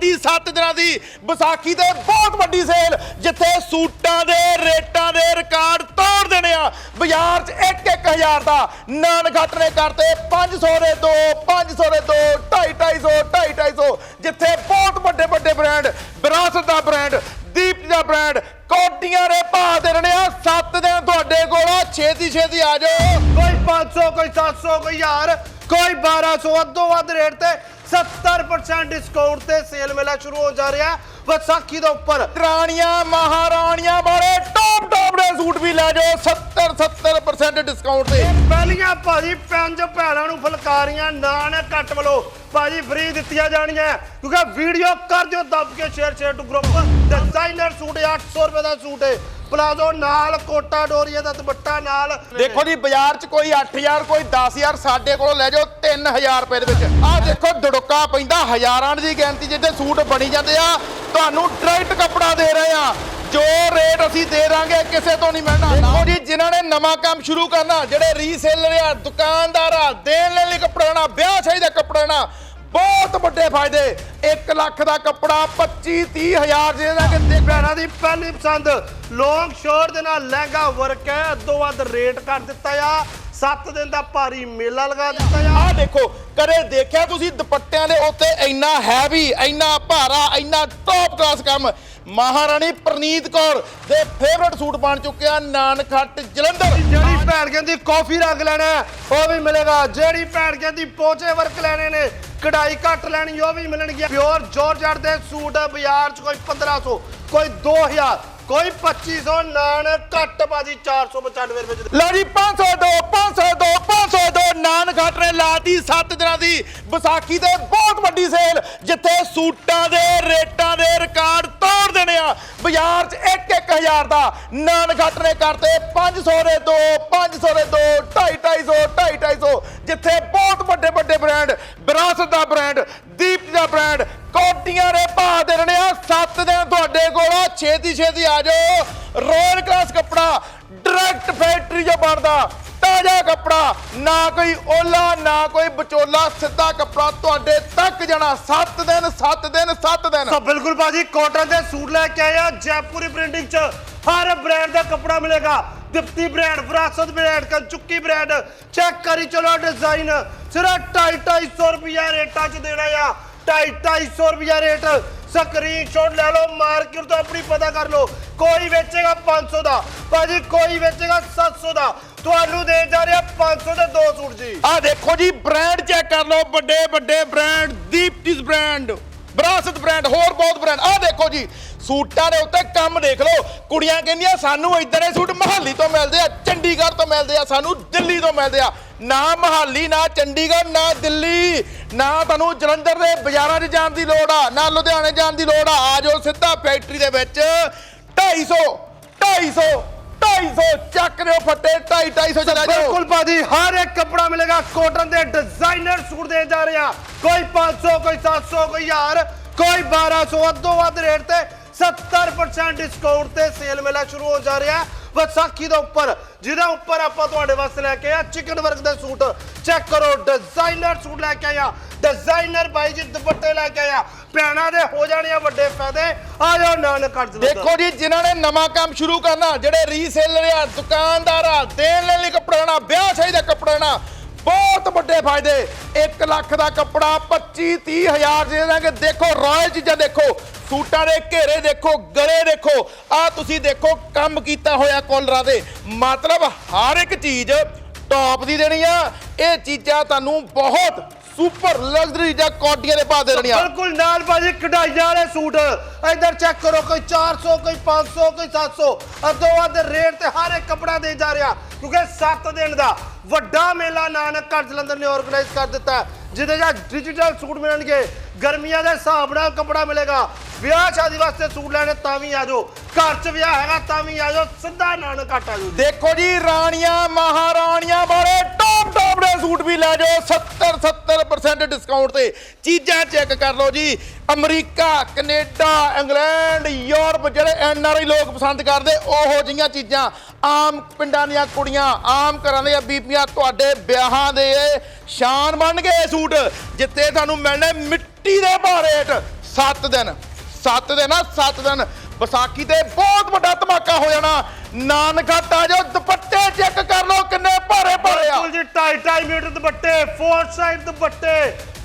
ਲਾਤੀ 7 ਦਿਨਾਂ ਦੀ ਵਿਸਾਖੀ ਤੇ ਬਹੁਤ ਵੱਡੀ ਸੇਲ, ਜਿੱਥੇ ਸੂਟਾਂ ਦੇ ਰੇਟਾਂ ਦੇ ਰਿਕਾਰਡ ਤੋੜ ਦੇਣੇ ਆ। ਬਾਜ਼ਾਰ 'ਚ 1-1000 ਦਾ ਨਾਨ ਨੇ ਕਰਤੇ 500 ਦੇ ਦੋ 500 ਦੇ ਦੋ 250 250 ਜਿੱਥੇ ਬਹੁਤ ਵੱਡੇ ਵੱਡੇ ਬ੍ਰਾਂਡ, ਵਿਰਾਸਤ ਦਾ ਬ੍ਰਾਂਡ, ਦੀਪ ਦਾ ਬ੍ਰਾਂਡ, ਕੋਟੀਆਂ ਦੇ ਭਾਅ ਦੇ ਰਹੇ ਆ। 7 ਦਿਨ ਤੁਹਾਡੇ ਕੋਲ ਆ, ਛੇਤੀ ਛੇਤੀ ਆ ਜਾਓ। ਕੋਈ 500 ਕੋਈ 700 ਕੋਈ 1000 ਕੋਈ 1200 ਅੱਧੋ ਵੱਧ ਰੇਟ ਤੇ 70% ਡਿਸਕਾਊਂਟ ਤੇ ਸੇਲ ਮੇਲਾ ਸ਼ੁਰੂ ਹੋ ਜਾ ਰਿਹਾ। ਵਿਸਾਖੀ ਦੇ ਉੱਪਰ ਰਾਣੀਆਂ ਮਹਾਰਾਣੀਆਂ ਵਾਲੇ ਟੌਪ ਟੌਪ ਦੇ ਸੂਟ ਵੀ ਲੈ ਜਾਓ। 70 70% ਡਿਸਕਾਊਂਟ ਤੇ। ਪਹਿਲੀਆਂ ਭਾਜੀ ਪੰਜ ਭੈਣਾਂ ਨੂੰ ਫਲਕਾਰੀਆਂ ਨਾਨ ਕੱਟ ਵੱਲੋਂ ਭਾਜੀ ਫ੍ਰੀ ਦਿੱਤੀਆਂ ਜਾਣੀਆਂ। ਕਿਉਂਕਿ ਵੀਡੀਓ ਕਰ ਦਿਓ ਦੱਬ ਕੇ share share to group designer suit ਹੈ 800 ਰੁਪਏ ਦਾ ਸੂਟ ਹੈ। ਪਲਾਜ਼ੋ ਨਾਲ ਕੋਟਾ ਡੋਰੀਆ ਦਾ ਦੁਪੱਟਾ ਨਾਲ। ਦੇਖੋ ਜੀ ਬਾਜ਼ਾਰ 'ਚ ਕੋਈ 8000 ਕੋਈ 10000 ਸਾਡੇ ਕੋਲੋਂ ਲੈ ਜਾਓ 3000 ਰੁਪਏ ਦੇ ਵਿੱਚ। ਆਹ ਦੇਖੋ ਦੁੜਕਾ ਪੈਂਦਾ ਹਜ਼ਾਰਾਂ ਦੀ ਗਿਣਤੀ ਜਿੱਦੇ ਸੂਟ ਬਣੀ ਜਾਂਦੇ ਆ। ਤੁਹਾਨੂੰ ਡਾਇਰੈਕਟ ਕੱਪੜਾ ਦੇ ਰਹੇ ਆ ਜੋ ਰੇਟ ਅਸੀਂ ਦੇ ਦਾਂਗੇ ਕਿਸੇ ਤੋਂ ਨਹੀਂ ਮਿਲਣਾ। ਦੇਖੋ ਜੀ ਜਿਨ੍ਹਾਂ ਨੇ ਨਵਾਂ ਕੰਮ ਸ਼ੁਰੂ ਕਰਨਾ ਜਿਹੜੇ ਰੀਸੇਲਰ ਆ ਦੁਕਾਨਦਾਰ ਆ ਦੇਣ ਲੈਣ ਲਈ ਕੱਪੜਾ ਨਾ ਵਿਆਹ ਚਾਹੀਦਾ ਕੱਪੜਾ ਨਾ ਬਹੁਤ ਵੱਡੇ ਫਾਇਦੇ। 1 ਲੱਖ ਦਾ ਕੱਪੜਾ 25 30 ਹਜ਼ਾਰ ਦੇ ਦਾਂਗੇ। ਤੇ ਭੈਣਾਂ ਦੀ ਪਹਿਲੀ ਪਸੰਦ ਲੌਂਗ ਸ਼ੋਰਟ ਦੇ ਨਾਲ ਲਹਿੰਗਾ ਵਰਕ ਹੈ। ਅੱਧੋ ਵੱਧ ਰੇਟ ਕਰ ਦਿੱਤਾ ਆ। 7 ਦਿਨ ਦਾ ਭਾਰੀ ਮੇਲਾ ਲਗਾ ਦਿੱਤਾ ਆ ਆਹ ਦੇਖੋ ਕਦੇ ਦੇਖਿਆ ਤੁਸੀਂ ਦੁਪੱਟਿਆਂ ਦੇ ਉੱਤੇ ਇੰਨਾ ਹੈਵੀ ਇੰਨਾ ਭਾਰਾ ਇੰਨਾ ਟੌਪ ਕਲਾਸ ਕੰਮ? ਮਹਾਰਾਣੀ ਪ੍ਰਨੀਤ ਕੌਰ ਦੇ ਫੇਵਰਟ ਸੂਟ ਬਣ ਚੁੱਕਿਆ ਨਾਨਖੱਟ ਜਲੰਧਰ। ਜਿਹੜੀ ਭੈਣ ਕਹਿੰਦੀ ਕਾਫੀ ਰੰਗ ਲੈਣਾ ਹੈ, ਉਹ ਵੀ ਮਿਲੇਗਾ। ਜਿਹੜੀ ਭੈਣ ਕਹਿੰਦੀ ਪੋਚੇ ਵਰਕ ਲੈਣੇ ਨੇ ਕਢਾਈ ਘੱਟ ਲੈਣੀ ਉਹ ਵੀ ਮਿਲਣਗੇ ਪਿਓਰ ਜਾਰਜਟ ਦੇ ਸੂਟ ਬਾਜ਼ਾਰ 'ਚ ਕੋਈ 1500 ਕੋਈ 2000 ਕੋਈ 2500 ਨਾਨ, ਘੱਟ ਬਾਜੀ 495 ਰੁਪਏ ਚ ਲਓ ਜੀ 502 502 502 ਨਾਨਖੱਟ ਨੇ ਲਾਤੀ 7 ਦਿਨਾਂ ਦੀ ਵਿਸਾਖੀ ਤੇ ਬਹੁਤ ਵੱਡੀ ਸੇਲ ਜਿੱਥੇ ਸੂਟਾਂ ਦੇ ਰੇਟਾਂ ਦੇ ਰਿਕਾਰਡ ਤੋੜ ਦੇਣੇ ਆ। ਬਾਜ਼ਾਰ 'ਚ 1-1000 ਦਾ ਨਾਨਖੱਟ ਨੇ ਕਰਤੇ 500 ਦੇ ਦੋ 500 ਦੇ ਦੋ 250 250 ਜਿੱਥੇ ਬਹੁਤ ਵੱਡੇ ਵੱਡੇ ਬ੍ਰਾਂਡ ਵਿਰਾਸਤ ਦਾ ਬ੍ਰਾਂਡ ਦੀਪ ਦਾ ਬ੍ਰਾਂਡ ਕੋਟੀਆਂ ਦੇ ਭਾਅ ਦੇ ਰਹੇ ਆ। 7 ਦਿਨ ਤੁਹਾਡੇ ਕੋਲ ਛੇਤੀ ਛੇਤੀ ਆ ਜਾਓ। ਰੋਇਲ ਕਲਾਸ ਕੱਪੜਾ ਡਾਇਰੈਕਟ ਫੈਕਟਰੀ 'ਚੋਂ ਬਣਦਾ। ਤਾਜ਼ਾ ਕੱਪੜਾ, ਨਾ ਕੋਈ ਓਲਾ, ਨਾ ਕੋਈ ਵਿਚੋਲਾ, ਸਿੱਧਾ ਕੱਪੜਾ ਤੁਹਾਡੇ ਤੱਕ ਜਾਣਾ। 7 ਦਿਨ 7 ਦਿਨ 7 ਦਿਨ। ਤਾਂ ਬਿਲਕੁਲ ਬਾਜੀ ਕਾਟਨ ਦੇ ਸੂਟ ਲੈ ਕੇ ਆਏ ਆ। ਪ੍ਰਿੰਟਿੰਗ ਚ ਹਰ ਬ੍ਰਾਂਡ ਦਾ ਕੱਪੜਾ ਮਿਲੇਗਾ। Dipti brand Virasat brand Kanchuki brand check ਕਰੀ ਚਲੋ ਡਿਜ਼ਾਈਨ ਸਿਰਫ 250 ਰੁਪਿਆ ਰੇਟਾਂ ਚ ਦੇਣਾ ਆ। 250 ਰੁਪਿਆ ਰੇਟ। ਸਕਰੀਨਸ਼ਾਟ ਲੈ ਲਓ ਮਾਰਕੀਟ ਤੋਂ ਆਪਣੀ ਪਤਾ ਕਰ ਲਓ। ਕੋਈ ਵੇਚੇਗਾ 500 ਦਾ। ਭਾਜੀ, ਕੋਈ ਵੇਚੇਗਾ 700 ਦਾ। ਤੁਹਾਨੂੰ ਦੇ ਜਾ ਰਿਹਾ 500 ਦੇ ਦੋ ਸੂਟ ਜੀ। ਆ ਦੇਖੋ ਜੀ ਬ੍ਰਾਂਡ ਚੈੱਕ ਕਰ ਲਓ, ਵੱਡੇ ਵੱਡੇ ਬ੍ਰਾਂਡ ਦੀਪਤੀਸ ਬ੍ਰਾਂਡ ਵਿਰਾਸਤ ਬ੍ਰਾਂਡ ਹੋਰ ਬਹੁਤ ਬ੍ਰਾਂਡ ਆ ਦੇਖੋ ਜੀ, ਸੂਟਾਂ ਦੇ ਉੱਤੇ ਕੰਮ ਦੇਖ ਲਓ। ਕੁੜੀਆਂ ਕਹਿੰਦੀਆਂ, ਸਾਨੂੰ ਇਦਾਂ ਦੇ ਸੂਟ ਮਹਾਲੀ ਤੋਂ ਮਿਲਦੇ ਆ, ਚੰਡੀਗੜ੍ਹ ਤੋਂ ਮਿਲਦੇ ਆ, ਸਾਨੂੰ ਦਿੱਲੀ ਤੋਂ ਮਿਲਦੇ ਆ। ਨਾ ਮਹਾਲੀ, ਨਾ ਚੰਡੀਗੜ੍ਹ, ਨਾ ਦਿੱਲੀ। ਨਾ ਤੁਹਾਨੂੰ ਜਲੰਧਰ ਦੇ ਬਾਜ਼ਾਰਾਂ 'ਚ ਜਾਣ ਦੀ ਲੋੜ ਆ ਨਾ ਲੁਧਿਆਣੇ ਜਾਣ ਦੀ ਲੋੜ ਆ। ਆ ਜਾਓ ਸਿੱਧਾ ਫੈਕਟਰੀ ਦੇ ਵਿੱਚ। 250 250 250 ਚੱਕ ਦਿਓ ਫੱਟੇ 250 250 ਚਲਾ ਜਾਓ। ਬਿਲਕੁਲ ਭਾਜੀ ਹਰ ਇੱਕ ਕੱਪੜਾ ਮਿਲੇਗਾ। ਕਾਟਨ ਦੇ ਡਿਜ਼ਾਈਨਰ ਸੂਟ ਦੇ ਜਾ ਰਹੇ ਆ। ਕੋਈ 500 ਕੋਈ 700 ਕੋਈ 1000 ਕੋਈ 1200 ਅੱਧੋ ਵੱਧ ਰੇਟ ਤੇ 70% ਡਿਸਕਾਊਂਟ ਤੇ ਸੇਲ ਮੇਲਾ ਸ਼ੁਰੂ ਹੋ ਜਾ ਰਿਹਾ। ਵਿਸਾਖੀ ਦੇ ਉੱਪਰ, ਜਿਹਦੇ ਉੱਪਰ ਆਪਾਂ ਤੁਹਾਡੇ ਵਾਸਤੇ ਲੈ ਕੇ ਆ ਚਿਕਨ ਵਰਕ ਦੇ ਸੂਟ। ਚੈੱਕ ਕਰੋ ਡਿਜ਼ਾਈਨਰ ਸੂਟ ਲੈ ਕੇ ਆਇਆ ਡਿਜ਼ਾਈਨਰ ਬਾਈ ਜੀ ਦੁਪੱਟੇ ਲੈ ਕੇ ਆਇਆ ਭੈਣਾਂ ਦੇ ਹੋ ਜਾਣੇ ਆ ਵੱਡੇ ਫਾਇਦੇ। ਆ ਜਾਓ ਨਾਨਕ ਕੱਟ ਦੇਖੋ ਜੀ, ਜਿਨ੍ਹਾਂ ਨੇ ਨਵਾਂ ਕੰਮ ਸ਼ੁਰੂ ਕਰਨਾ, ਜਿਹੜੇ ਰੀਸੇਲਰ ਆ, ਦੁਕਾਨਦਾਰ ਆ, ਦੇਣ ਲੈਣ ਲਈ ਕੱਪੜਾ ਨਾ ਵਿਆਹ ਚਾਹੀਦਾ ਕੱਪੜਾ ਨਾ ਬਹੁਤ ਵੱਡੇ ਫਾਇਦੇ। 1 ਲੱਖ ਦਾ ਕੱਪੜਾ 25 30 ਹਜ਼ਾਰ ਦੇ ਦਾਂਗੇ ਦੇਖੋ ਰਾਇਲ ਚੀਜ਼ਾਂ ਦੇਖੋ। ਸੂਟਾਂ ਦੇ ਘੇਰੇ ਦੇਖੋ, ਗਲੇ ਦੇਖੋ। ਆ ਤੁਸੀਂ ਦੇਖੋ, ਕੰਮ ਕੀਤਾ ਹੋਇਆ ਕੋਲਰਾਂ ਦੇ। ਮਤਲਬ ਹਰ ਇੱਕ ਚੀਜ਼ ਟੌਪ ਦੀ ਦੇਣੀ ਆ। ਇਹ ਚੀਜ਼ਾਂ ਤੁਹਾਨੂੰ ਬਹੁਤ ਸੁਪਰ ਲਗਜ਼ਰੀ ਜਾਂ ਕੋਟੀਆਂ ਦੇ ਪਾ ਦੇ ਦੇਣੀਆਂ ਬਿਲਕੁਲ ਨਾਲ ਭਾਜੀ ਕਢਾਈਆਂ ਵਾਲੇ ਸੂਟ। ਇੱਧਰ ਚੈੱਕ ਕਰੋ ਕੋਈ 400 ਕੋਈ 500 ਕੋਈ 700 ਅੱਧੋ ਅੱਧ ਰੇਟ ਤੇ ਹਰ ਇੱਕ ਕੱਪੜਾ ਦੇ ਜਾ ਰਿਹਾ। ਕਿਉਂਕਿ 7 ਦਿਨ ਦਾ ਵੱਡਾ ਮੇਲਾ ਨਾਨਕ ਘਰ ਜਲੰਧਰ ਨੇ ਆਰਗੇਨਾਈਜ਼ ਕਰ ਦਿੱਤਾ ਹੈ, ਜਿਹਦੇ ਜਾਂ ਡਿਜੀਟਲ ਸੂਟ ਮਿਲਣਗੇ। ਗਰਮੀਆਂ ਦੇ ਹਿਸਾਬ ਨਾਲ ਕੱਪੜਾ ਮਿਲੇਗਾ। ਵਿਆਹ ਸ਼ਾਦੀ ਵਾਸਤੇ ਸੂਟ ਲੈਣੇ ਤਾਂ ਵੀ ਆ ਜਾਓ। ਘਰ 'ਚ ਵਿਆਹ ਹੈਗਾ ਤਾਂ ਵੀ ਆ ਜਾਓ। ਸਿੱਧਾ ਨਾਨਕ ਘੱਟ ਆ ਜਾਓ ਦੇਖੋ ਜੀ, ਰਾਣੀਆਂ, ਮਹਾਰਾਣੀਆਂ ਵਾਲੇ ਟੌਪ ਟੌਪ ਦੇ ਸੂਟ ਵੀ ਲੈ ਜਾਓ। 70 70% ਡਿਸਕਾਊਂਟ ਤੇ ਚੀਜ਼ਾਂ ਚੈੱਕ ਕਰ ਲਓ ਜੀ। ਅਮਰੀਕਾ, ਕੈਨੇਡਾ, ਇੰਗਲੈਂਡ, ਯੂਰਪ, ਜਿਹੜੇ ਐਨ ਆਰ ਆਈ ਲੋਕ ਪਸੰਦ ਕਰਦੇ, ਉਹੋ ਜਿਹੀਆਂ ਚੀਜ਼ਾਂ ਆਮ ਪਿੰਡਾਂ ਦੀਆਂ ਕੁੜੀਆਂ, ਆਮ ਘਰਾਂ ਦੀਆਂ ਬੀਬੀਆਂ ਤੁਹਾਡੇ ਵਿਆਹਾਂ ਦੇ ਸ਼ਾਨ ਬਣ ਗਏ ਸੂਟ, ਜਿੱਥੇ ਤੁਹਾਨੂੰ ਮਿਲਣੇ ਮਿੱਟੀ ਦੇ ਭਾਅ ਰੇਟ। 7 ਦਿਨ 7 ਦਿਨ ਆ 7 ਦਿਨ। ਵਿਸਾਖੀ ਤੇ ਬਹੁਤ ਵੱਡਾ ਧਮਾਕਾ ਹੋ ਜਾਣਾ। ਨਾਨਕਟ ਆ ਦੁਪੱਟੇ ਚੈੱਕ ਕਰ ਲਓ ਕਿੰਨੇ ਭਾਰੇ ਭਾਰੇ ਆ ਬਿਲਕੁਲ ਜੀ 2.5 ਮੀਟਰ ਦੁਪੱਟੇ, ਫੋਰ ਸਾਈਡ ਦੁਪੱਟੇ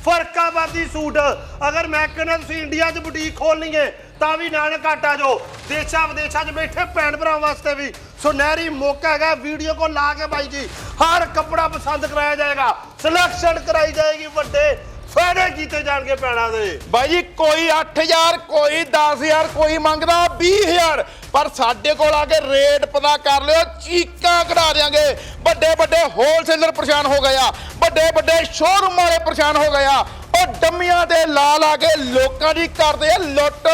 ਫਰਕਾਬਾਦੀ ਸੂਟ। ਅਗਰ ਮੈਂ ਕਹਿੰਦਾ ਤੁਸੀਂ ਇੰਡੀਆ 'ਚ ਬੁਟੀਕ ਖੋਲਣੀ ਹੈ ਤਾਂ ਵੀ ਨਾਲ ਘੱਟ ਆ ਜਾਓ ਦੇਸ਼ਾਂ ਵਿਦੇਸ਼ਾਂ 'ਚ ਬੈਠੇ ਭੈਣ ਭਰਾਵਾਂ ਵਾਸਤੇ ਵੀ। ਸੁਨਹਿਰੀ ਮੌਕਾ ਹੈਗਾ, ਵੀਡੀਓ ਕੋ ਲਾ ਕੇ ਬਾਈ ਜੀ, ਹਰ ਕੱਪੜਾ ਪਸੰਦ ਕਰਾਇਆ ਜਾਏਗਾ ਸਿਲੈਕਸ਼ਨ ਕਰਾਈ ਜਾਏਗੀ ਵੱਡੇ, ਫਾਇਦੇ ਕੀਤੇ ਜਾਣਗੇ ਭੈਣਾਂ ਦੇ। ਬਾਈ ਜੀ, ਕੋਈ 8000 ਕੋਈ 10000 ਕੋਈ ਮੰਗਦਾ 20000 ਪਰ ਸਾਡੇ ਕੋਲ ਆ ਕੇ ਰੇਟ ਪਤਾ ਕਰ ਲਿਓ, ਚੀਕਾਂ ਕਢਾ ਦਿਆਂਗੇ। ਵੱਡੇ ਵੱਡੇ ਹੋਲਸੇਲਰ ਪਰੇਸ਼ਾਨ ਹੋ ਗਏ ਆ, ਵੱਡੇ ਵੱਡੇ ਸ਼ੋਰੂਮ ਵਾਲੇ ਪਰੇਸ਼ਾਨ ਹੋ ਗਏ ਆ। ਡੰਮੀਆਂ ਦੇ ਲਾ ਲਾ ਕੇ ਲੋਕਾਂ ਦੀ ਕਰਦੇ ਆ ਲੁੱਟ।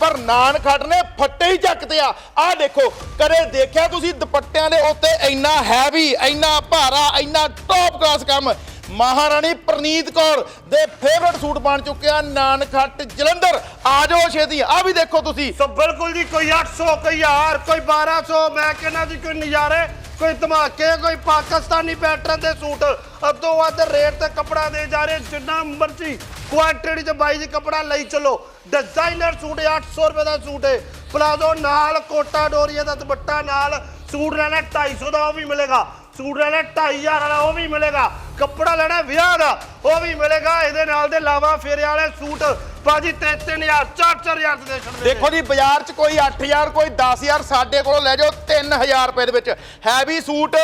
ਪਰ ਨਾਨ ਖੱਟ ਨੇ ਫੱਟੇ ਹੀ ਚੱਕਦੇ ਆ। ਆਹ ਦੇਖੋ, ਕਦੇ ਦੇਖਿਆ ਤੁਸੀਂ ਦੁਪੱਟਿਆਂ ਦੇ ਉੱਤੇ ਇੰਨਾ ਹੈਵੀ ਇੰਨਾ ਭਾਰਾ, ਇੰਨਾ ਟੌਪ ਕਲਾਸ ਕੰਮ? ਮਹਾਰਾਣੀ ਪ੍ਰਨੀਤ ਕੌਰ ਦੇ ਫੇਵਰਟ ਸੂਟ ਬਣ ਚੁੱਕਿਆ ਨਾਨਖੱਟ ਜਲੰਧਰ। ਆ ਜਾਓ ਛੇਤੀ, ਆ ਵੀ ਦੇਖੋ ਤੁਸੀਂ। ਸੋ ਬਿਲਕੁਲ ਜੀ, ਕੋਈ 800 ਕੋਈ 1000 ਕੋਈ 1200 ਮੈਂ ਕਹਿੰਦਾ ਜੀ, ਕੋਈ ਨਜ਼ਾਰੇ। ਕੋਈ ਧਮਾਕੇ, ਕੋਈ ਪਾਕਿਸਤਾਨੀ ਪੈਟਰਨ ਦੇ ਸੂਟ। ਅੱਧੋ ਵੱਧ ਰੇਟ ਤੇ ਕੱਪੜਾ ਦੇ ਜਾ ਰਹੇ, ਜਿੰਨਾ ਮਰਜ਼ੀ ਕੁਆਂਟੀਟੀ ਚ ਬਾਈ ਜੀ ਕੱਪੜਾ ਲਈ ਚਲੋ। ਡਿਜ਼ਾਈਨਰ ਸੂਟ ਹੈ 800 ਰੁਪਏ ਦਾ ਸੂਟ ਹੈ। ਪਲਾਜ਼ੋ ਨਾਲ ਕੋਟਾ ਡੋਰੀਆ ਦਾ ਦੁਪੱਟਾ ਨਾਲ ਸੂਟ ਲੈਣਾ 250 ਦਾ ਉਹ ਵੀ ਮਿਲੇਗਾ। ਸੂਟ ਲੈਣਾ 2500 ਵਾਲਾ ਉਹ ਵੀ ਮਿਲੇਗਾ। ਕੱਪੜਾ ਲੈਣਾ ਵਿਆਹ ਦਾ, ਉਹ ਵੀ ਮਿਲੇਗਾ। ਇਹਦੇ ਨਾਲ ਦੇ ਲਾਵਾ ਫੇਰੇ ਵਾਲੇ ਸੂਟ ਬਾਜੀ 3-3000 4-4000 ਦੇ ਛੱਡਦੇ ਨੇ। ਦੇਖੋ ਜੀ ਬਾਜ਼ਾਰ 'ਚ ਕੋਈ 8000 ਕੋਈ 10000 ਸਾਡੇ ਕੋਲੋਂ ਲੈ ਜਾਓ 3000 ਰੁਪਏ ਦੇ ਵਿੱਚ। ਹੈਵੀ ਸੂਟ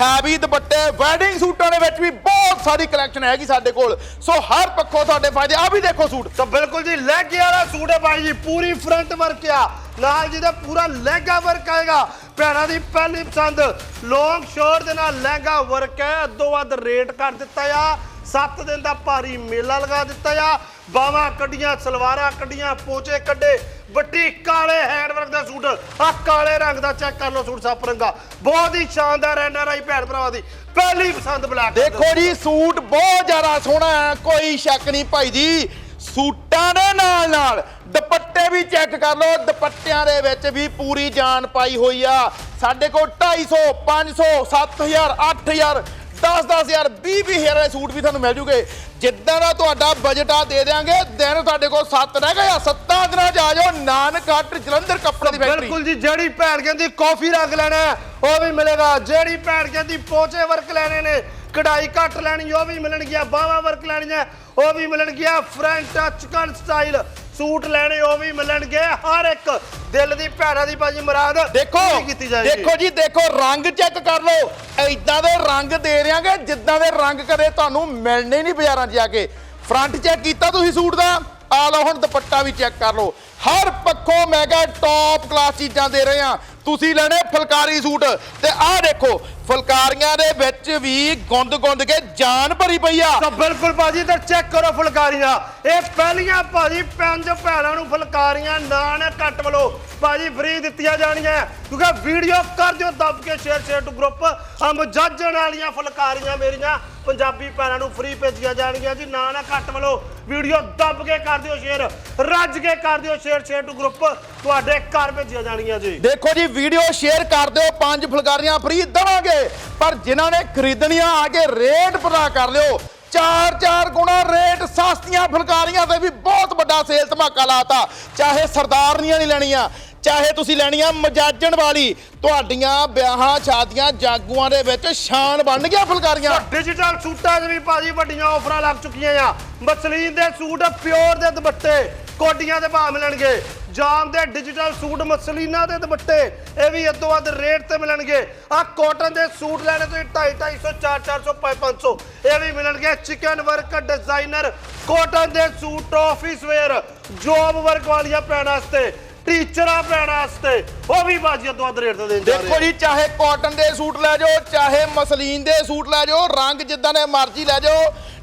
ਹੈਵੀ ਦੁਪੱਟੇ ਵੈਡਿੰਗ ਸੂਟਾਂ ਦੇ ਵਿੱਚ ਵੀ ਬਹੁਤ ਸਾਰੀ ਕਲੈਕਸ਼ਨ ਹੈਗੀ ਸਾਡੇ ਕੋਲ। ਸੋ ਹਰ ਪੱਖੋਂ ਤੁਹਾਡੇ ਫਾਇਦੇ। ਆ ਵੀ ਦੇਖੋ ਸੂਟ। ਤਾਂ ਬਿਲਕੁਲ ਜੀ ਲਹਿੰਗੇ ਵਾਲਾ ਸੂਟ ਹੈ ਬਾਈ ਜੀ ਪੂਰੀ ਫਰੰਟ ਵਰਕ ਆ। ਨਾਲ ਜਿਹਦਾ ਪੂਰਾ ਲਹਿੰਗਾ ਵਰਕ ਆਏਗਾ। ਭੈਣਾਂ ਦੀ ਪਹਿਲੀ ਪਸੰਦ ਲੌਂਗ ਸ਼ੋਰ ਦੇ ਨਾਲ ਲਹਿੰਗਾ ਵਰਕ ਹੈ। ਅੱਧੋ ਵੱਧ ਰੇਟ ਕਰ ਦਿੱਤਾ ਆ। 7 ਦਿਨ ਦਾ ਭਾਰੀ ਮੇਲਾ ਲਗਾ ਦਿੱਤਾ ਆ। ਬਾਵਾ ਕੱਢੀਆਂ, ਸਲਵਾਰਾਂ ਕੱਢੀਆਂ, ਪੋਚੇ ਕੱਢੇ। ਵੱਡੀ ਕਾਲੇ ਹੈਂਡ ਵਰਕ ਦਾ ਸੂਟ, ਆ ਕਾਲੇ ਰੰਗ ਦਾ ਚੈੱਕ ਕਰ ਲਓ ਸੂਟ ਸੱਪ ਰੰਗਾ। ਬਹੁਤ ਹੀ ਸ਼ਾਨਦਾਰ ਐਨ ਆਰ ਭੈਣ ਭਰਾਵਾਂ ਦੀ। ਪਹਿਲੀ ਪਸੰਦ ਬਲੈਕ ਦੇਖੋ ਜੀ, ਸੂਟ ਬਹੁਤ ਜ਼ਿਆਦਾ ਸੋਹਣਾ ਹੈ, ਕੋਈ ਸ਼ੱਕ ਨਹੀਂ ਭਾਈ ਜੀ। ਸੂਟਾਂ ਦੇ ਨਾਲ ਨਾਲ ਦੁਪੱਟੇ ਵੀ ਚੈੱਕ ਕਰ ਲਓ। ਦੁਪੱਟਿਆਂ ਦੇ ਵਿੱਚ ਵੀ ਪੂਰੀ ਜਾਨ ਪਾਈ ਹੋਈ ਆ। ਸਾਡੇ ਕੋਲ 250 500 7000 8000 10 10000 20 20000 ਦੇ ਸੂਟ ਵੀ ਤੁਹਾਨੂੰ ਮਿਲ ਜੂਗੇ। ਜਿੱਦਾਂ ਦਾ ਤੁਹਾਡਾ ਬਜਟ ਆ, ਦੇ ਦੇਾਂਗੇ ਦਿਨ ਤੁਹਾਡੇ ਕੋਲ 7 ਰਹਿ ਗਏ ਆ 7 ਦਿਨਾਂ ਚ ਆ ਜਾਓ, ਨਾਨਕਟ ਜਲੰਧਰ ਕੱਪੜੇ ਦੀ ਫੈਕਟਰੀ ਬਿਲਕੁਲ ਜੀ, ਜਿਹੜੀ ਭੈਣ ਕਹਿੰਦੀ ਕਾਫੀ ਰੰਗ ਲੈਣਾ ਉਹ ਵੀ ਮਿਲੇਗਾ। ਜਿਹੜੀ ਭੈਣ ਕਹਿੰਦੀ ਪੋਚੇ ਵਰਕ ਲੈਣੇ ਨੇ, ਕਢਾਈ ਘੱਟ ਲੈਣੀ, ਉਹ ਵੀ ਮਿਲਣਗੀਆਂ ਬਾਵਾ ਵਰਕ ਲੈਣੀਆਂ, ਉਹ ਵੀ ਮਿਲਣਗੀਆਂ ਫਰੰਟ ਚਿਕਨ ਸਟਾਈਲ ਸੂਟ ਲੈਣੇ ਉਹ ਵੀ ਮਿਲਣਗੇ ਹਰ ਇੱਕ ਦਿਲ ਦੀ ਭੈਣਾਂ ਦੀ ਬਾਜੀ ਮੁਰਾਦ ਦੇਖੋ ਪੂਰੀ ਕੀਤੀ ਜਾਏਗੀ। ਦੇਖੋ ਜੀ ਦੇਖੋ ਰੰਗ ਚੈੱਕ ਕਰ ਲਓ। ਐਦਾਂ ਦੇ ਰੰਗ ਦੇ ਰਿਆਂਗੇ ਜਿੱਦਾਂ ਦੇ ਰੰਗ ਕਦੇ ਤੁਹਾਨੂੰ ਮਿਲਣੇ ਨਹੀਂ ਬਾਜ਼ਾਰਾਂ 'ਚ ਜਾ ਕੇ। ਫਰੰਟ ਚੈੱਕ ਕੀਤਾ ਤੁਸੀਂ ਸੂਟ ਦਾ? ਆ ਲਓ ਹੁਣ ਦੁਪੱਟਾ ਵੀ ਚੈੱਕ ਕਰ ਲਓ। ਹਰ ਪੱਖੋਂ ਮੈਂ ਕਿਹਾ ਟੌਪ ਕਲਾਸ ਚੀਜ਼ਾਂ ਦੇ ਰਹੇ ਆ ਤੁਸੀਂ ਲੈਣੇ ਫੁਲਕਾਰੀ ਸੂਟ। ਤੇ ਆਹ ਦੇਖੋ ਫੁਲਕਾਰੀਆਂ ਦੇ ਵਿੱਚ ਵੀ ਗੁੰਦ ਗੁੰਦ ਕੇ ਜਾਨ ਭਰੀ ਪਈ ਆ। ਤਾਂ ਬਿਲਕੁਲ ਭਾਜੀ ਤੇ ਚੈੱਕ ਕਰੋ ਫੁਲਕਾਰੀਆਂ। ਇਹ ਪਹਿਲੀਆਂ ਭਾਜੀ ਪੰਜ ਭੈਣਾਂ ਨੂੰ ਫੁਲਕਾਰੀਆਂ ਨਾਨ ਕੱਟ ਵੱਲੋਂ ਭਾਜੀ ਫ੍ਰੀ ਦਿੱਤੀਆਂ ਜਾਣੀਆਂ। ਕਿਉਂਕਿ ਵੀਡੀਓ ਕਰ ਦਿਓ ਦੱਬ ਕੇ ਸ਼ੇਅਰ ਸ਼ੇਅਰ ਟੂ ਗਰੁੱਪ ਹਮ ਜੱਜਣ ਵਾਲੀਆਂ ਫੁਲਕਾਰੀਆਂ ਮੇਰੀਆਂ ਪੰਜਾਬੀ ਭੈਣਾਂ ਨੂੰ ਫ੍ਰੀ ਭੇਜੀਆਂ ਜਾਣਗੀਆਂ ਜੀ ਨਾ ਨਾ ਕੱਟ ਵੱਲੋਂ ਵੀਡੀਓ ਦੱਬ ਕੇ ਕਰ ਦਿਓ ਸ਼ੇਅਰ ਰੱਜ ਕੇ ਕਰ ਦਿਓ ਸ਼ੇਅਰ ਸ਼ੇਅਰ ਟੂ ਗਰੁੱਪ ਤੁਹਾਡੇ ਘਰ ਭੇਜੀਆਂ ਜਾਣਗੀਆਂ ਜੀ। ਦੇਖੋ ਜੀ ਵੀਡੀਓ ਸ਼ੇਅਰ ਕਰ ਦਿਓ, ਪੰਜ ਫੁਲਕਾਰੀਆਂ ਫ੍ਰੀ ਦੇਵਾਂਗੇ। ਪਰ ਜਿਨ੍ਹਾਂ ਨੇ ਖਰੀਦਣੀਆਂ, ਆ ਕੇ ਰੇਟ ਪਤਾ ਕਰ ਲਿਓ। ਚਾਰ ਚਾਰ ਗੁਣਾ ਰੇਟ ਸਸਤੀਆਂ ਫੁਲਕਾਰੀਆਂ ਤੇ ਵੀ ਬਹੁਤ ਵੱਡਾ ਸੇਲ ਧਮਾਕਾ ਲਾਤਾ। ਚਾਹੇ ਸਰਦਾਰਨੀਆਂ ਨਹੀਂ ਲੈਣੀਆਂ, ਚਾਹੇ ਤੁਸੀਂ ਲੈਣੀਆਂ ਮਜਾਜਣ ਵਾਲੀ, ਤੁਹਾਡੀਆਂ ਵਿਆਹਾਂ, ਸ਼ਾਦੀਆਂ, ਜਾਗੂਆਂ ਦੇ ਵਿੱਚ ਸ਼ਾਨ ਬਣ ਗਿਆ ਫੁਲਕਾਰੀਆਂ। ਡਿਜੀਟਲ ਸੂਟਾਂ 'ਚ ਵੀ ਭਾਜੀ ਵੱਡੀਆਂ ਆਫਰਾਂ ਲੱਗ ਚੁੱਕੀਆਂ ਆ। ਮਸਲੀਨ ਦੇ ਸੂਟ ਪਿਓਰ ਦੇ ਦੁਪੱਟੇ, ਕੋਡੀਆਂ ਦੇ ਭਾਅ ਮਿਲਣਗੇ। ਜਾਮ ਦੇ ਡਿਜੀਟਲ ਸੂਟ ਮਸਲੀਨਾ ਦੇ ਦੁਪੱਟੇ ਇਹ ਵੀ ਅੱਧੋ ਵੱਧ ਰੇਟ ਤੇ ਮਿਲਣਗੇ। ਆ ਕਾਟਨ ਦੇ ਸੂਟ ਲੈਣੇ ਤੁਸੀਂ 250 250 400 500 ਇਹ ਵੀ ਮਿਲਣਗੇ। ਚਿਕਨ ਵਰਕ ਡਿਜ਼ਾਈਨਰ ਕਾਟਨ ਦੇ suit office wear job work ਵਾਲੀਆਂ ਪੈਣ ਵਾਸਤੇ ਟੀਚਰਾਂ ਪੈਣ ਵਾਸਤੇ ਉਹ ਵੀ ਬਾਜੀ ਅੱਧੋ ਵੱਧ ਰੇਟ ਤੇ ਦੇਣ ਜਾ ਰਹੇ ਦੇਖੋ ਜੀ ਚਾਹੇ ਕਾਟਨ ਦੇ ਸੂਟ ਲੈ ਜਾਓ ਚਾਹੇ ਮਸਲੀਨ ਦੇ ਸੂਟ ਲੈ ਜਾਓ ਰੰਗ ਜਿੱਦਾਂ ਦੇ ਮਰਜ਼ੀ ਲੈ ਜਾਓ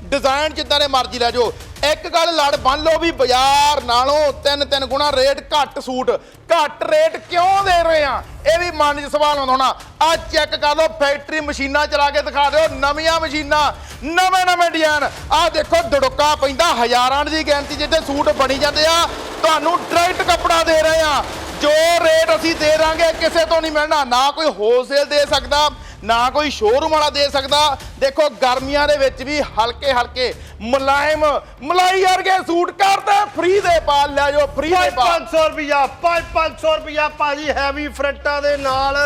ਡਿਜ਼ਾਈਨ ਜਿੱਦਾਂ ਦੇ ਮਰਜ਼ੀ ਲੈ ਜਾਓ। ਇੱਕ ਗੱਲ ਲੜ, ਬੰਨ ਲਓ ਵੀ ਬਾਜ਼ਾਰ ਨਾਲੋਂ ਤਿੰਨ ਤਿੰਨ ਗੁਣਾ ਰੇਟ ਘੱਟ ਸੂਟ। ਘੱਟ ਰੇਟ ਕਿਉਂ ਦੇ ਰਹੇ ਆ? ਇਹ ਵੀ ਮਨ 'ਚ ਸਵਾਲ ਆਉਂਦਾ ਹੋਣਾ। ਆ ਚੈੱਕ ਕਰ ਲਓ, ਫੈਕਟਰੀ ਮਸ਼ੀਨਾਂ ਚਲਾ ਕੇ ਦਿਖਾ ਦਿਓ, ਨਵੀਆਂ ਮਸ਼ੀਨਾਂ, ਨਵੇਂ ਨਵੇਂ ਡਿਜ਼ਾਈਨ। ਆ ਦੇਖੋ, ਦੜੁੱਕਾ ਪੈਂਦਾ, ਹਜ਼ਾਰਾਂ ਦੀ ਗਿਣਤੀ ਜਿੱਥੇ ਸੂਟ ਬਣੀ ਜਾਂਦੇ ਆ, ਤੁਹਾਨੂੰ ਡਾਇਰੈਕਟ ਕੱਪੜਾ ਦੇ ਰਹੇ ਆ। ਜੋ ਰੇਟ ਅਸੀਂ ਦੇ ਦਾਂਗੇ, ਕਿਸੇ ਤੋਂ ਨਹੀਂ ਮਿਲਣਾ। ਨਾ ਕੋਈ ਹੋਲਸੇਲ ਦੇ ਸਕਦਾ। ਨਾ ਕੋਈ ਸ਼ੋਰੂਮ ਵਾਲਾ ਦੇ ਸਕਦਾ। ਦੇਖੋ ਗਰਮੀਆਂ ਦੇ ਵਿੱਚ ਵੀ ਹਲਕੇ ਹਲਕੇ ਮੁਲਾਇਮ ਮਲਾਈ ਵਰਗੇ ਸੂਟ ਕਰਦੇ ਫ੍ਰੀ ਦੇ ਪਾ ਲੈ ਜਾਓ ਫ੍ਰੀ ਦੇ ਪਾ 500 ਰੁਪਿਆ 5-500 ਰੁਪਿਆ ਭਾਜੀ ਹੈਵੀ ਫਰੰਟਾਂ ਦੇ ਨਾਲ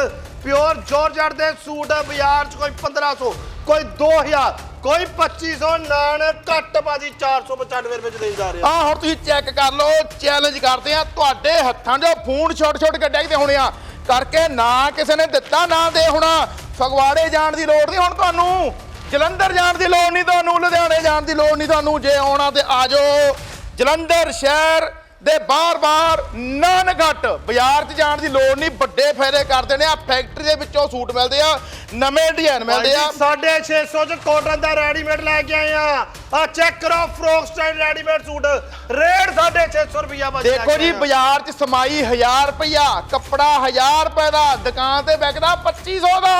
ਪਿਓਰ ਜਾਰਜਟ ਦੇ ਸੂਟ ਆ ਬਾਜ਼ਾਰ 'ਚ ਕੋਈ 1500 ਕੋਈ 2000 ਕੋਈ 2500 ਨਾਨ ਘੱਟ ਭਾਜੀ 495 ਰੁਪਏ 'ਚ ਦੇਈ ਜਾ ਰਿਹਾ ਆ। ਹੁਣ ਤੁਸੀਂ ਚੈੱਕ ਕਰ ਲਓ ਚੈਲੰਜ ਕਰਦੇ ਆ ਤੁਹਾਡੇ ਹੱਥਾਂ 'ਚੋਂ ਫੋਨ ਛੋਟ ਛੋਟ ਕੇ ਡਿੱਗਦੇ ਹੋਣੇ ਆ। ਕਰਕੇ ਨਾ ਕਿਸੇ ਨੇ ਦਿੱਤਾ ਨਾ ਦੇ ਹੋਣਾ। ਫਗਵਾੜੇ ਜਾਣ ਦੀ ਲੋੜ ਨਹੀਂ ਹੁਣ ਤੁਹਾਨੂੰ ਜਲੰਧਰ ਜਾਣ ਦੀ ਲੋੜ ਨਹੀਂ ਤੁਹਾਨੂੰ ਲੁਧਿਆਣੇ ਜਾਣ ਦੀ ਲੋੜ ਨਹੀਂ ਤੁਹਾਨੂੰ ਜੇ ਆਉਣਾ ਤੇ ਆ ਜਾਓ। ਜਲੰਧਰ ਸ਼ਹਿਰ ਦੇ ਬਾਰ-ਬਾਰ ਨਾਨਘੱਟ ਬਾਜ਼ਾਰ 'ਚ ਜਾਣ ਦੀ ਲੋੜ ਨਹੀਂ ਵੱਡੇ ਫਾਇਦੇ ਕਰਦੇ ਨੇ ਆ ਫੈਕਟਰੀ ਦੇ ਵਿੱਚੋਂ ਸੂਟ ਮਿਲਦੇ ਆ ਨਵੇਂ ਡਿਜ਼ਾਈਨ ਮਿਲਦੇ ਆ। 650 ਚ ਕਾਟਨ ਦਾ ਰੈਡੀਮੇਡ ਲੈ ਕੇ ਆਏ ਆ। ਆ ਚੈੱਕ ਕਰੋ frock style readymade suit. Rate 650 ਰੁਪਿਆ ਭਾਜੀ ਦੇਖੋ ਜੀ ਬਾਜ਼ਾਰ 'ਚ ਸਮਾਈ 1000 ਰੁਪਇਆ ਕੱਪੜਾ 1000 ਰੁਪਏ ਦਾ ਦੁਕਾਨ ਤੇ ਵਿਕਦਾ 2500 ਦਾ।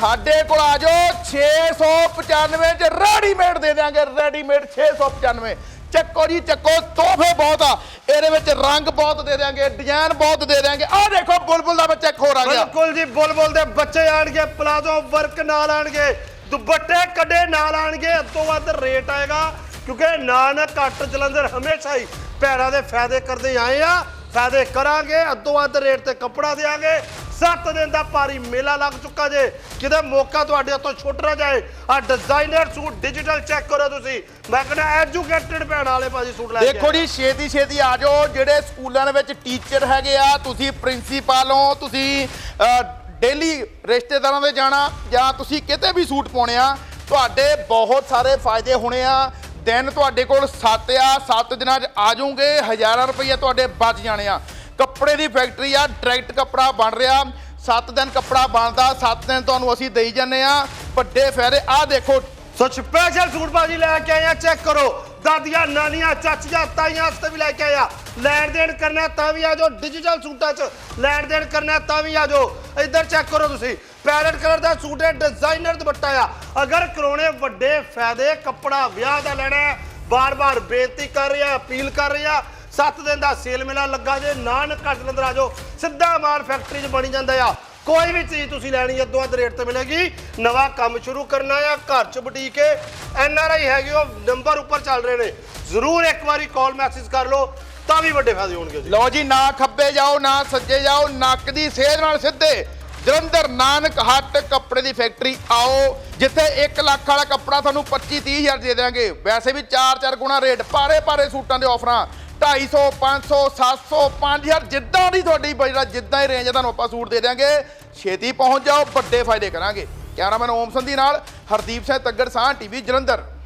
ਸਾਡੇ ਕੋਲ ਆ ਜਾਓ 695 ਚ ਰੈਡੀਮੇਡ ਦੇ ਦਿਆਂਗੇ ਰੈਡੀਮੇਡ 695 ਚੱਕੋ ਜੀ, ਚੱਕੋ, ਤੋਹਫੇ ਬਹੁਤ ਆ। ਇਹਦੇ ਵਿੱਚ ਰੰਗ ਬਹੁਤ ਦੇ ਦਿਆਂਗੇ, ਡਿਜ਼ਾਈਨ ਬਹੁਤ ਦੇ ਦਿਆਂਗੇ। ਆਹ ਦੇਖੋ, ਬੁਲਬੁਲ ਦਾ ਬੱਚਾ ਇੱਕ ਹੋਰ ਆ ਗਿਆ। ਬਿਲਕੁਲ ਜੀ, ਬੁਲਬੁਲ ਦੇ ਬੱਚੇ ਆਣਗੇ, ਪਲਾਜ਼ੋ ਵਰਕ ਨਾਲ ਆਣਗੇ, ਦੁਪੱਟੇ ਕੱਢੇ ਨਾਲ ਆਣਗੇ। ਉਸ ਵੱਧ ਰੇਟ ਆਏਗਾ, ਕਿਉਂਕਿ ਨਾਨਕ ਘੱਟ ਜਲੰਧਰ ਹਮੇਸ਼ਾ ਹੀ ਪੈਰਾਂ ਦੇ ਫਾਇਦੇ ਕਰਦੇ ਆਏ ਆ। ਫਾਇਦੇ ਕਰਾਂਗੇ, ਅੱਧੋ ਵੱਧ ਰੇਟ ਤੇ ਕੱਪੜਾ ਦੇਾਂਗੇ 7 ਦਿਨ ਦਾ ਭਾਰੀ ਮੇਲਾ ਲੱਗ ਚੁੱਕਾ ਜੇ। ਕਿਤੇ ਮੌਕਾ ਤੁਹਾਡੇ ਹੱਥੋਂ ਛੁੱਟ ਨਾ ਜਾਏ। ਆ ਡਿਜ਼ਾਈਨਰ ਸੂਟ ਡਿਜੀਟਲ ਚੈੱਕ ਕਰੋ ਤੁਸੀਂ। ਮੈਂ ਕਹਿੰਦਾ ਐਜੂਕੇਟਡ ਭੈਣ ਵਾਲੇ ਭਾਜੀ ਸੂਟ ਲੈ ਕੇ ਦੇਖੋ ਜੀ ਛੇਤੀ ਛੇਤੀ ਆ ਜਾਓ। ਜਿਹੜੇ ਸਕੂਲਾਂ ਦੇ ਵਿੱਚ ਟੀਚਰ ਹੈਗੇ ਆ ਤੁਸੀਂ ਪ੍ਰਿੰਸੀਪਲ ਹੋ ਤੁਸੀਂ ਡੇਲੀ ਰਿਸ਼ਤੇਦਾਰਾਂ ਦੇ ਜਾਣਾ ਜਾਂ ਤੁਸੀਂ ਕਿਤੇ ਵੀ ਸੂਟ ਪਾਉਣੇ ਆ ਤੁਹਾਡੇ ਬਹੁਤ ਸਾਰੇ ਫਾਇਦੇ ਹੋਣੇ ਆ। ਦਿਨ ਤੁਹਾਡੇ ਕੋਲ 7 ਆ 7 ਦਿਨਾਂ 'ਚ ਆ ਜਾਓਗੇ ਹਜ਼ਾਰਾਂ ਰੁਪਏ ਤੁਹਾਡੇ ਬਚ ਜਾਣੇ ਆ। ਕੱਪੜੇ ਦੀ ਫੈਕਟਰੀ ਆ, ਡਾਇਰੈਕਟ ਕੱਪੜਾ ਬਣ ਰਿਹਾ। 7 ਦਿਨ ਕੱਪੜਾ ਬਣਦਾ 7 ਦਿਨ ਤੁਹਾਨੂੰ ਅਸੀਂ ਦੇਈ ਜਾਂਦੇ ਆ। ਵੱਡੇ ਫਾਇਦੇ ਆ ਦੇਖੋ। ਸੋ ਸਪੈਸ਼ਲ ਸੂਟ ਬਾਜੀ ਲੈ ਕੇ ਆਇਆ ਚੈੱਕ ਕਰੋ। ਦਾਦੀਆਂ, ਨਾਨੀਆਂ, ਚਾਚੀਆਂ, ਤਾਈਆਂ ਵਾਸਤੇ ਵੀ ਲੈ ਕੇ ਆਇਆ ਲੈਣ ਦੇਣ ਕਰਨਾ ਤਾਂ ਵੀ ਆ ਜਾਓ ਡਿਜੀਟਲ ਸੂਟਾਂ 'ਚ। ਲੈਣ ਦੇਣ ਕਰਨਾ ਤਾਂ ਵੀ ਆ ਜਾਓ। ਇੱਧਰ ਚੈੱਕ ਕਰੋ ਤੁਸੀਂ। ਪੈਰਟ ਕਲਰ ਦਾ ਸੂਟ ਹੈ ਡਿਜ਼ਾਈਨਰ ਦੁਪੱਟਾ ਆ। ਅਗਰ ਕਰਾਉਣੇ ਵੱਡੇ ਫਾਇਦੇ, ਕੱਪੜਾ ਵਿਆਹ ਦਾ ਲੈਣਾ ਹੈ ਬਾਰ-ਬਾਰ ਬੇਨਤੀ ਕਰ ਰਿਹਾ, ਅਪੀਲ ਕਰ ਰਿਹਾ 7 ਦਿਨ ਦਾ ਸੇਲ ਮੇਲਾ ਲੱਗਾ ਜੇ ਨਾਨਕ ਘੱਟ ਲੰਦਰ ਆ ਜਾਓ। ਸਿੱਧਾ ਮਾਲ ਫੈਕਟਰੀ 'ਚ ਬਣੀ ਜਾਂਦਾ ਆ। ਕੋਈ ਵੀ ਚੀਜ਼ ਤੁਸੀਂ ਲੈਣੀ ਅੱਧੋ ਅੱਧ ਰੇਟ ਤੇ ਮਿਲੇਗੀ। ਨਵਾਂ ਕੰਮ ਸ਼ੁਰੂ ਕਰਨਾ ਆ, ਘਰ 'ਚ ਬੁਟੀਕ ਹੈ ਐਨ ਆਰ ਆਈ ਹੈਗੀ ਉਹ ਨੰਬਰ ਉੱਪਰ ਚੱਲ ਰਹੇ ਨੇ। ਜ਼ਰੂਰ ਇੱਕ ਵਾਰੀ ਕਾਲ ਮੈਸੇਜ ਕਰ ਲਓ, ਤਾਂ ਵੀ ਵੱਡੇ ਫਾਇਦੇ ਹੋਣਗੇ ਜੀ। ਲਓ ਜੀ, ਨਾ ਖੱਬੇ ਜਾਓ, ਨਾ ਸੱਜੇ ਜਾਓ, ਨੱਕ ਦੀ ਸੇਧ ਨਾਲ ਸਿੱਧੇ। ਜਲੰਧਰ ਨਾਨਕ ਹੱਟ ਕੱਪੜੇ ਦੀ ਫੈਕਟਰੀ ਆਓ। ਜਿੱਥੇ 1 ਲੱਖ ਵਾਲਾ ਕੱਪੜਾ ਤੁਹਾਨੂੰ 25 30 ਹਜ਼ਾਰ ਦੇ ਦਿਆਂਗੇ। ਵੈਸੇ ਵੀ 4-4 ਗੁਣਾ ਰੇਟ ਭਾਰੇ ਭਾਰੇ ਸੂਟਾਂ ਦੇ ਆਫਰਾਂ 250 500 700 5000 ਜਿੱਦਾਂ ਦੀ ਤੁਹਾਡੀ ਬਜਟ ਜਿੱਦਾਂ ਹੀ ਰੇਂਜ ਤੁਹਾਨੂੰ ਆਪਾਂ ਸੂਟ ਦੇ ਦਿਆਂਗੇ। ਛੇਤੀ ਪਹੁੰਚ ਜਾਓ, ਵੱਡੇ ਫਾਇਦੇ ਕਰਾਂਗੇ। ਕੈਮਰਾਮੈਨ ਓਮ ਸੰਧੀ ਨਾਲ ਹਰਦੀਪ ਸਿੰਘ ਤੱਗੜ ਸਾਹ ਟੀਵੀ ਜਲੰਧਰ।